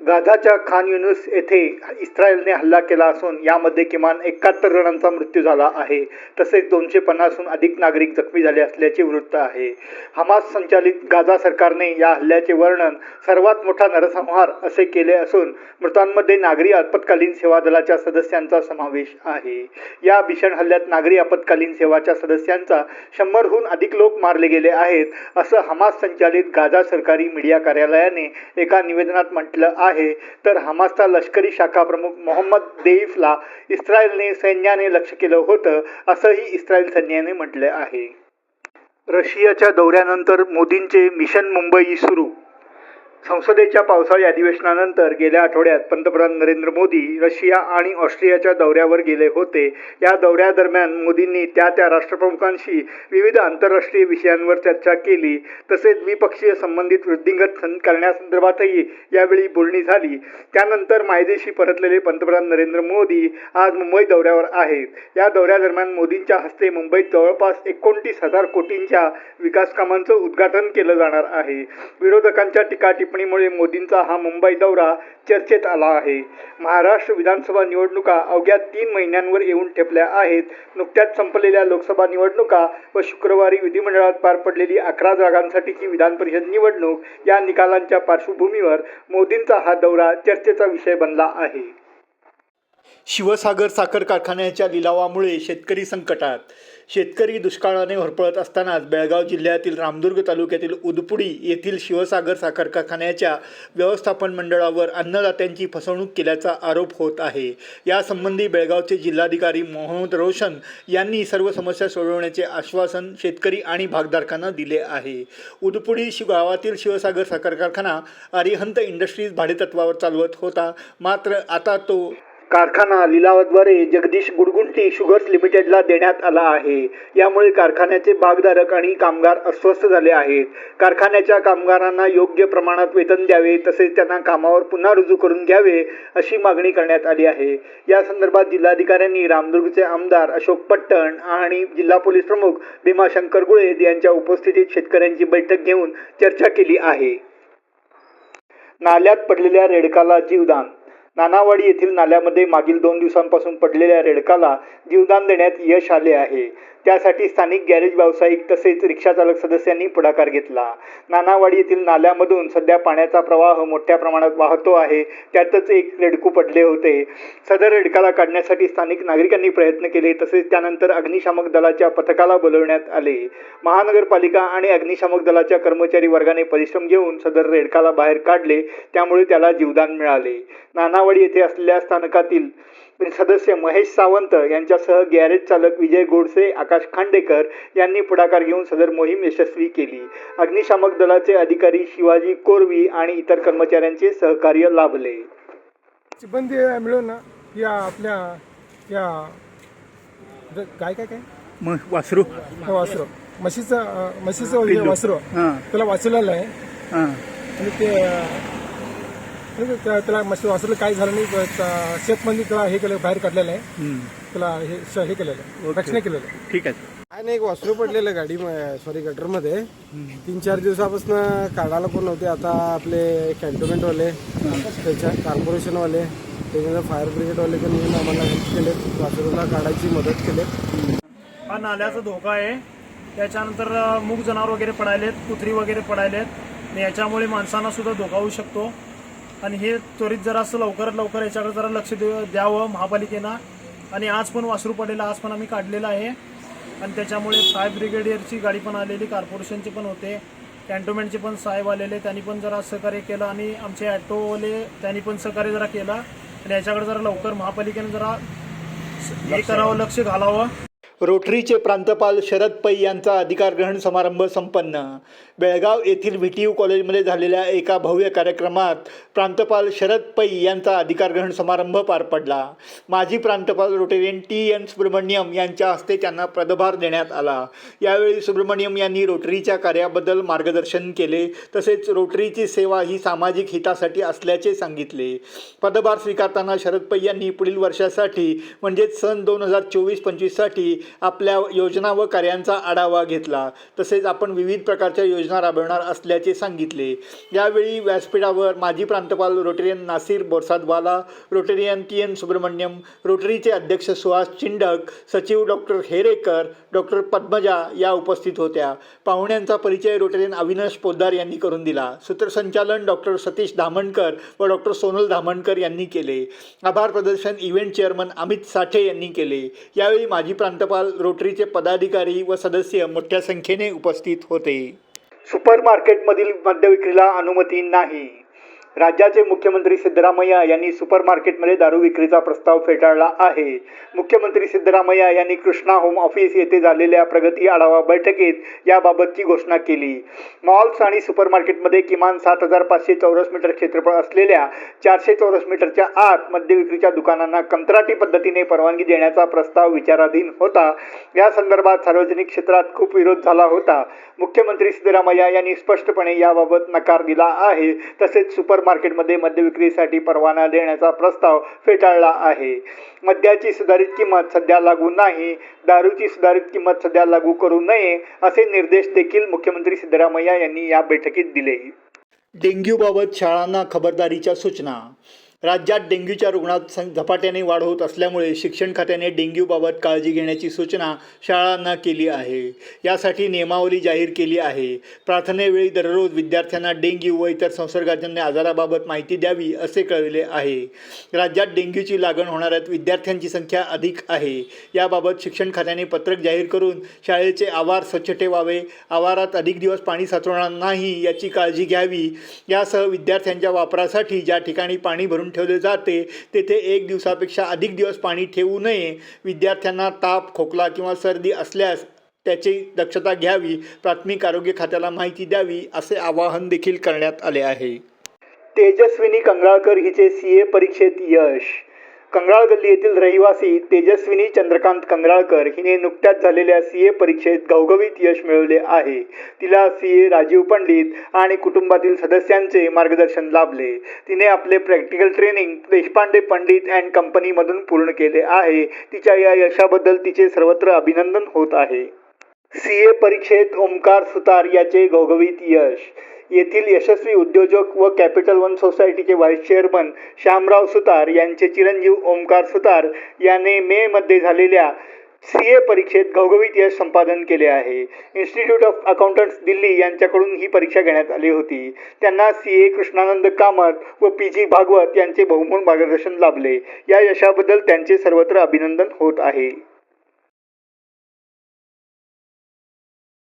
गाझाच्या खान युनुस येथे इस्रायलने हल्ला केला असून यामध्ये किमान एकाहत्तर जणांचा मृत्यू झाला आहे. तसेच दोनशे पन्नासहून अधिक नागरिक जखमी झाले असल्याचे वृत्त आहे. हमास संचालित गाझा सरकारने या हल्ल्याचे वर्णन सर्वात मोठा नरसंहार असे केले असून मृतांमध्ये नागरी आपत्कालीन सेवा दलाच्या सदस्यांचा समावेश आहे. या भीषण हल्ल्यात नागरी आपत्कालीन सेवाच्या सदस्यांचा शंभरहून अधिक लोक मारले गेले आहेत असं हमास संचालित गाझा सरकारी मीडिया कार्यालयाने एका निवेदनात म्हटलं आहे तर हमासचा लष्करी शाखा प्रमुख मोहम्मद देईफला इस्रायलने सैन्याने लक्ष केलं होतं असंही इस्रायल सैन्याने म्हटलं आहे. रशियाच्या दौऱ्यानंतर मोदींचे मिशन मुंबई सुरू. संसदेच्या पावसाळी अधिवेशनानंतर गेल्या आठवड्यात पंतप्रधान नरेंद्र मोदी रशिया आणि ऑस्ट्रियाच्या दौऱ्यावर गेले होते. या दौऱ्यादरम्यान मोदींनी त्या त्या राष्ट्रप्रमुखांशी विविध आंतरराष्ट्रीय विषयांवर चर्चा केली. तसेच द्विपक्षीय संबंधित वृद्धिंगत करण्यासंदर्भातही यावेळी बोलणी झाली. त्यानंतर मायदेशी परतलेले पंतप्रधान नरेंद्र मोदी आज मुंबई दौऱ्यावर आहेत. या दौऱ्यादरम्यान मोदींच्या हस्ते मुंबईत जवळपास एकोणतीस हजार कोटींच्या विकास कामांचं उद्घाटन केलं जाणार आहे. विरोधकांच्या टीका टिप्पणीमुळे मोदींचा हा मुंबई दौरा चर्चेत आला आहे. महाराष्ट्र विधानसभा निवडणुका अवघ्या तीन महिन्यांवर येऊन ठेपल्या आहेत. नुकत्याच संपलेल्या लोकसभा निवडणुका व शुक्रवारी विधिमंडळात पार पडलेली अकरा जागांसाठीची विधान परिषद निवडणूक या निकालांच्या पार्श्वभूमीवर मोदींचा हा दौरा चर्चेचा विषय बनला आहे. शिवसागर साखर कारखान्याच्या लिलावामुळे शेतकरी संकटात शेतकरी दुष्काळाने होरपळत असतानाच बेळगाव जिल्ह्यातील रामदुर्ग तालुक्यातील उदपुडी येथील शिवसागर साखर कारखान्याच्या व्यवस्थापन मंडळावर अन्नदात्यांची फसवणूक केल्याचा आरोप होत आहे. यासंबंधी बेळगावचे जिल्हाधिकारी मोहम्मद रोशन यांनी सर्व समस्या सोडवण्याचे आश्वासन शेतकरी आणि भागधारकांना दिले आहे. उदपुडी शि गावातील शिवसागर साखर कारखाना अरिहंत इंडस्ट्रीज भाडेतत्वावर चालवत होता. मात्र आता तो कारखाना लिलावाद्वारे जगदीश गुडगुंटी शुगर्स लिमिटेडला देण्यात आला आहे. यामुळे कारखान्याचे भागधारक आणि कामगार अस्वस्थ झाले आहेत. कारखान्याच्या कामगारांना योग्य प्रमाणात वेतन द्यावे तसेच त्यांना कामावर पुन्हा रुजू करून घ्यावे अशी मागणी करण्यात आली आहे. या संदर्भात जिल्हाधिकाऱ्यांनी रामदुर्गचे आमदार अशोक पट्टण आणि जिल्हा पोलीस प्रमुख भीमाशंकर गुळे यांच्या उपस्थितीत शेतकऱ्यांची बैठक घेऊन चर्चा केली आहे. नाल्यात पडलेल्या रेडकाला जीवदान नानावाडी येथील नाल्यामध्ये मागील दोन दिवसांपासून पडलेल्या रेडकाला जीवदान देण्यात यश आले आहे. त्यासाठी स्थानिक गॅरेज व्यावसायिक तसेच रिक्षाचालक सदस्यांनी पुढाकार घेतला. नानावाडी येथील नाल्यामधून सध्या पाण्याचा प्रवाह मोठ्या प्रमाणात वाहतो आहे. त्यातच एक रेडकू पडले होते. सदर रेडकाला काढण्यासाठी स्थानिक नागरिकांनी प्रयत्न केले तसेच त्यानंतर अग्निशामक दलाच्या पथकाला बोलवण्यात आले. महानगरपालिका आणि अग्निशामक दलाच्या कर्मचारी वर्गाने परिश्रम घेऊन सदर रेडकाला बाहेर काढले. त्यामुळे त्याला जीवदान मिळाले. नाना नानावाडी येथे असलेल्या स्थानकातील सदस्य महेश सावंत यांच्यासह गॅरेज चालक विजय गोडसे आकाश खांडेकर यांनी पुढाकार घेऊन सदर मोहीम यशस्वी केली. अग्निशामक दलाचे अधिकारी शिवाजी कोरवी आणि इतर कर्मचाऱ्यांचे सहकार्य लाभले. सिब्बंदी मिळून ना या आपल्या या द- काय काय काय? मग वासरू. हे वासरू. म्हशीचं अं, म्हशीचं हे वासरू. हां. त्याला वाचवलेलं आहे. हां. आणि ते अं, त्या- त्याला म्हशी वासरूला काय झालं नाही त्या- शेतमध्ये त्याला हे केलं बाहेर काढलेलं आहे. त्याला हे श- हे केलेलं आहे. रक्षण केलेलं आहे. ठीक आहे. काय नाही एक वासरू पडलेलं गाडी सॉरी गटरमध्ये. तीन चार दिवसापासून काढायला कोण नव्हते आता आपले कॅन्टोन्मेंटवाले त्याच्या कॉर्पोरेशनवाले त्याच्यानंतर फायर ब्रिगेडवाले त्यांनी येऊन आम्हाला हेल्प केले वासरूला काढायची मदत केली. हा नाल्याचा धोका आहे. त्याच्यानंतर अ, मूग जनावर वगैरे पडायलेत कुत्री वगैरे पडायलेत. आणि याच्यामुळे माणसांना सुद्धा धोका होऊ शकतो. आणि हे त्वरित जरा असं लवकरात लवकर याच्याकडे जरा लक्ष देव द्यावं महापालिकेनं. आणि आज पण वासरू पडलेलं आज पण आम्ही काढलेलं आहे. आणि त्याच्यामुळे फायर ब्रिगेडियरची गाडी पण आलेली कॉर्पोरेशनची पण होते. कॅन्टोमेंटचे पण साहेब आलेले त्यांनी पण जरा सहकार्य केलं आणि आमचे ॲटोवाले त्यांनी पण सहकार्य जरा केलं. आणि याच्याकडे जरा लवकर महापालिकेने जरा हे करावं लक्ष घालावं. रोटरीचे प्रांतपाल शरद पै यांचा अधिकार ग्रहण समारंभ संपन्न. बेळगाव येथील व्ही टी यू कॉलेजमध्ये झालेल्या एका भव्य कार्यक्रमात प्रांतपाल शरद पै यांचा अधिकार ग्रहण समारंभ पार पडला. माजी प्रांतपाल रोटेरियन टी एन सुब्रमण्यम यांच्या हस्ते त्यांना पदभार देण्यात आला. यावेळी सुब्रमण्यम यांनी रोटरीच्या कार्याबद्दल मार्गदर्शन केले तसेच रोटरीची सेवा ही सामाजिक हितासाठी असल्याचे सांगितले. पदभार स्वीकारताना शरद पै यांनी पुढील वर्षासाठी म्हणजेच सन दोन हजार चोवीस पंचवीससाठी आपल्या योजना व कार्यांचा आढावा घेतला. तसेच आपण विविध प्रकारच्या योजना राबवणार असल्याचे सांगितले. यावेळी व्यासपीठावर माजी प्रांतपाल Rotarian Nasir Borsadwala Rotarian T N Subramaniam रोटरीचे अध्यक्ष सुहास चिंडक सचिव डॉक्टर हेरेकर डॉक्टर पद्मजा या उपस्थित होत्या. पाहुण्यांचा परिचय रोटेरियन अविनाश पोद्दार यांनी करून दिला. सूत्रसंचालन डॉक्टर सतीश धामणकर व डॉक्टर सोनल धामणकर यांनी केले. आभार प्रदर्शन इव्हेंट चेअरमन अमित साठे यांनी केले. यावेळी माजी प्रांतपाल रोटरीचे पदाधिकारी व सदस्य मोठ्या संख्येने उपस्थित होते. सुपरमार्केटमधील मद्यविक्रीला अनुमती नाही. राज्याचे मुख्यमंत्री सिद्धरामय्या यांनी सुपर मार्केटमध्ये दारू विक्रीचा प्रस्ताव फेटाळला आहे. मुख्यमंत्री सिद्धरामय्या यांनी कृष्णा होम ऑफिस येथे झालेल्या प्रगती आढावा बैठकीत याबाबतची घोषणा केली. मॉल्स आणि सुपर मार्केटमध्ये किमान सात हजार पाचशे चौरस मीटर क्षेत्रफळ असलेल्या चारशे चौरस मीटरच्या आत मद्य विक्रीच्या दुकानांना कंत्राटी पद्धतीने परवानगी देण्याचा प्रस्ताव विचाराधीन होता. या संदर्भात सार्वजनिक क्षेत्रात खूप विरोध झाला होता. मुख्यमंत्री सिद्धरामय्या यांनी स्पष्टपणे याबाबत नकार दिला आहे. तसेच सुपर मार्केटमध्ये मद्य विक्रीसाठी परवाना देण्याचा प्रस्ताव फेटाळला आहे. मद्याची सुधारित किंमत सध्या लागू नाही. दारूची सुधारित किंमत सध्या लागू करू नये असे निर्देश देखील मुख्यमंत्री सिद्धरामय्या यांनी या बैठकीत दिले. डेंग्यूबाबत शाळांना खबरदारीच्या सूचना राज्यात डेंग्यूच्या रुग्णात सं झपाट्याने वाढ होत असल्यामुळे शिक्षण खात्याने डेंग्यूबाबत काळजी घेण्याची सूचना शाळांना केली आहे. यासाठी नियमावली जाहीर केली आहे. प्रार्थनेवेळी दररोज विद्यार्थ्यांना डेंग्यू व इतर संसर्गजन्य आजाराबाबत माहिती द्यावी असे कळविले आहे. राज्यात डेंग्यूची लागण होणाऱ्या विद्यार्थ्यांची संख्या अधिक आहे. याबाबत शिक्षण खात्याने पत्रक जाहीर करून शाळेचे आवार स्वच्छ ठेवावे आवारात अधिक दिवस पाणी साचवणार नाही याची काळजी घ्यावी. यासह विद्यार्थ्यांच्या वापरासाठी ज्या ठिकाणी पाणी भरून ठेवले जाते. तेथे एक दिवसापेक्षा अधिक दिवस पाणी ठेवू नये. विद्यार्थ्यांना ताप खोकला किंवा सर्दी असल्यास त्याची दक्षता घ्यावी. प्राथमिक आरोग्य खात्याला माहिती द्यावी असे आवाहन देखील करण्यात आले आहे. तेजस्विनी कंगळाकर हिचे सी ए परीक्षेत यश. कंगराळ गल्ली येथील रहिवासी तेजस्विनी चंद्रकांत कंगराळकर हिने नुकत्याच झालेल्या सी ए परीक्षेत घवघवीत यश मिळवले आहे. तिला सी ए राजीव पंडित आणि कुटुंबातील सदस्यांचे मार्गदर्शन लाभले. तिने आपले practical training Deshpande Pandit and कंपनीमधून पूर्ण केले आहे. तिच्या या यशाबद्दल तिचे सर्वत्र अभिनंदन होत आहे. सी ए परीक्षेत ओमकार सुतार याचे घवघवीत यश. येथील यशस्वी उद्योजक व कॅपिटल वन सोसायटीचे व्हाईस चेअरमन श्यामराव सुतार यांचे चिरंजीव ओमकार सुतार याने मे मध्ये झालेल्या सी ए परीक्षेत घवघवीत यश संपादन केले आहे. इन्स्टिट्यूट ऑफ अकाउंटंट्स दिल्ली यांच्याकडून ही परीक्षा घेण्यात आली होती. त्यांना सी ए कृष्णानंद कामत व पी जी भागवत यांचे बहुमोल मार्गदर्शन लाभले. या यशाबद्दल त्यांचे सर्वत्र अभिनंदन होत आहे.